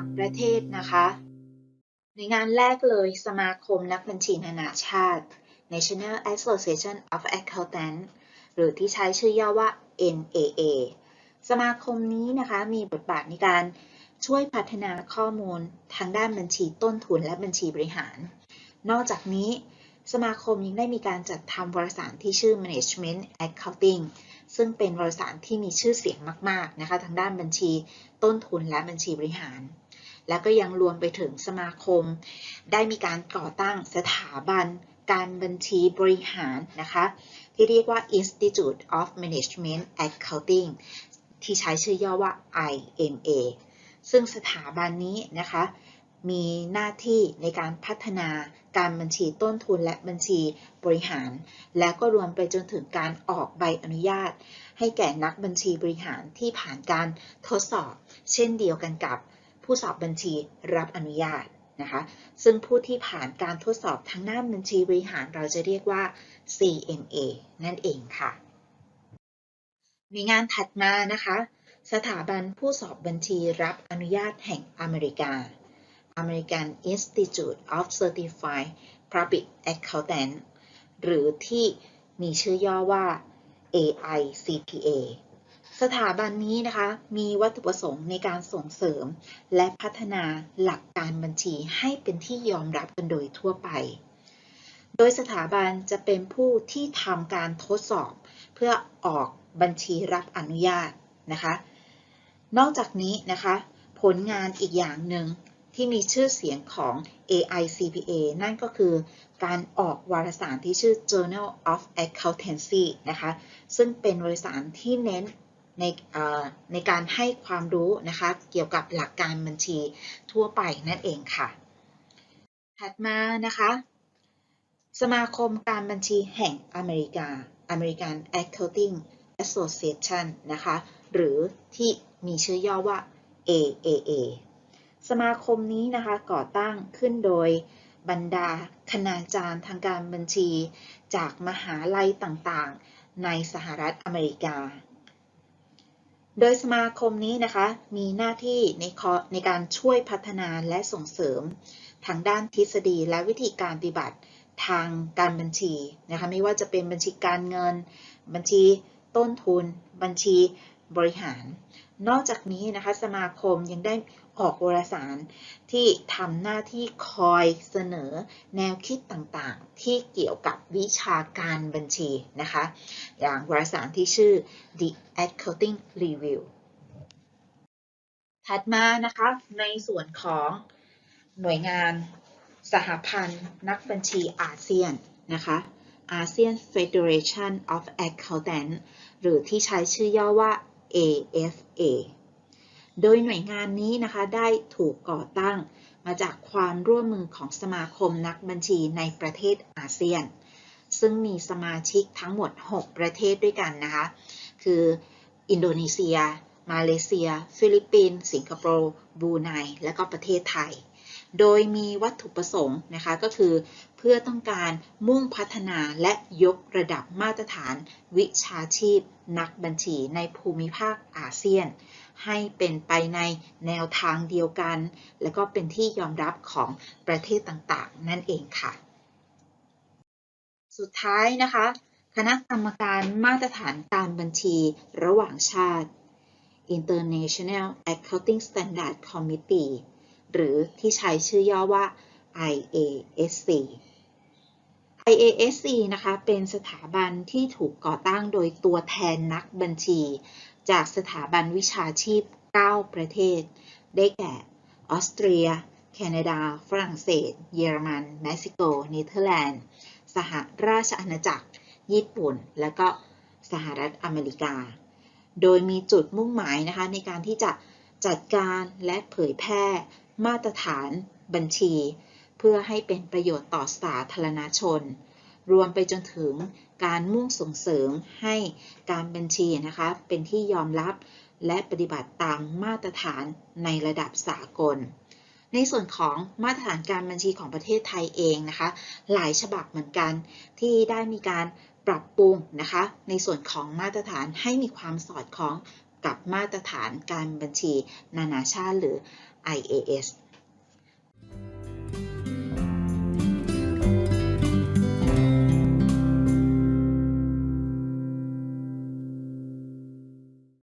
างประเทศนะคะ ในงานแรกเลยสมาคมนักบัญชีนานาชาติ National Association of Accountants หรือที่ใช้ชื่อย่อว่า NAA สมาคมนี้นะคะมีบทบาทในการช่วยพัฒนาข้อมูลทางด้านบัญชีต้นทุนและบัญชีบริหาร นอกจากนี้ สมาคมยังได้มีการจัดทำวารสารที่ชื่อ Management Accounting ซึ่งเป็นวารสารที่มีชื่อเสียงมาก ๆ นะคะ ทางด้านบัญชีต้นทุนและบัญชีบริหาร แล้วก็ยังรวมไปถึงสมาคม ได้มีการก่อตั้งสถาบันการบัญชีบริหารนะคะ ที่เรียกว่า Institute of Management Accounting ที่ใช้ชื่อย่อว่า IMA ซึ่งสถาบันนี้นะคะ มีหน้าที่ในการพัฒนาการบัญชีต้นทุนและบัญชีบริหาร และก็รวมไปจนถึงการออกใบอนุญาต ให้แก่นักบัญชีบริหารที่ผ่านการทดสอบ เช่นเดียวกันกับ ผู้สอบบัญชีรับอนุญาตนะคะ ซึ่งผู้ที่ผ่านการทดสอบทางด้านบัญชีบริหารเราจะเรียกว่า CMA นั่นเองค่ะ ในงานถัดมานะคะ สถาบันผู้สอบบัญชีรับอนุญาตแห่งอเมริกา American Institute of Certified Public Accountant หรือที่มีชื่อย่อว่า AICPA สถาบันนี้นะคะ มีวัตถุประสงค์ในการส่งเสริม และพัฒนาหลักการบัญชีให้เป็นที่ยอมรับกันโดยทั่วไป โดยสถาบันจะเป็นผู้ที่ทำการทดสอบ เพื่อออกบัญชีรับอนุญาตนะคะ นอกจากนี้นะคะ ผลงานอีกอย่างหนึ่งที่มีชื่อเสียงของ AICPA นั่นก็คือการออกวารสารที่ชื่อ Journal of Accountancy นะคะ ซึ่งเป็นวารสารที่เน้น ในในการให้ความรู้นะคะ เกี่ยวกับหลักการบัญชีทั่วไปนั่นเองค่ะ ถัดมานะคะ สมาคมการบัญชีแห่งอเมริกา American Accounting Association นะคะ หรือที่มีชื่อย่อว่า AAA สมาคมนี้นะคะก่อตั้งขึ้นโดยบรรดาคณาจารย์ทางการบัญชี จากมหาลัยต่างๆ ในสหรัฐอเมริกา โดยสมาคมนี้นะคะ มีหน้าที่ในในการช่วยพัฒนาและส่งเสริมทางด้านทฤษฎีและวิธีการปฏิบัติทางการบัญชีนะคะ ไม่ว่าจะเป็นบัญชีการเงิน บัญชีต้นทุน บัญชี บริหาร นอกจากนี้นะคะสมาคมยังได้ออกวารสารที่ทำหน้าที่คอยเสนอแนวคิดต่างๆ ที่เกี่ยวกับวิชาการบัญชีนะคะ อย่างวารสารที่ชื่อ The Accounting Review ถัดมานะคะในส่วนของหน่วยงานสหพันธ์นักบัญชีอาเซียนนะคะ ASEAN Federation of Accountants หรือที่ใช้ชื่อย่อว่า AFA โดยหน่วยงานนี้นะคะได้ถูกก่อตั้งมาจากความร่วมมือของสมาคมนักบัญชีในประเทศอาเซียน ซึ่งมีสมาชิกทั้งหมด 6 ประเทศด้วยกันนะคะ คืออินโดนีเซีย มาเลเซีย ฟิลิปปินส์สิงคโปร์บรูไนและก็ประเทศไทย โดยมีวัตถุประสงค์นะคะก็คือ เพื่อต้องการมุ่งพัฒนาและยกระดับมาตรฐาน วิชาชีพ นักบัญชีในภูมิภาคอาเซียน ให้เป็นไปในแนวทางเดียวกัน และก็เป็นที่ยอมรับของประเทศต่างๆ นั่นเองค่ะ สุดท้ายนะคะคณะกรรมการมาตรฐานการบัญชีระหว่างชาติ International Accounting Standard Committee หรือที่ใช้ชื่อย่อว่า IASC IASC นะคะ เป็นสถาบันที่ถูกก่อตั้งโดยตัวแทนนักบัญชี จากสถาบันวิชาชีพ 9 ประเทศ ได้แก่ ออสเตรีย แคนาดา ฝรั่งเศส เยอรมัน เม็กซิโก เนเธอร์แลนด์ สหราชอาณาจักร ญี่ปุ่น และก็สหรัฐอเมริกา โดยมีจุดมุ่งหมายนะคะในการที่จะจัดการและเผยแพร่ มาตรฐาน บัญชี เพื่อให้เป็นประโยชน์ต่อสาธารณชน รวมไปจนถึงการมุ่งส่งเสริมให้การบัญชีนะคะเป็นที่ยอมรับและปฏิบัติตามมาตรฐานในระดับสากล ในส่วนของมาตรฐานการบัญชีของประเทศไทยเองนะคะ หลายฉบับเหมือนกันที่ได้มีการปรับปรุงนะคะ ในส่วนของมาตรฐานให้มีความสอดคล้องกับมาตรฐานการบัญชีนานาชาติหรือ IAS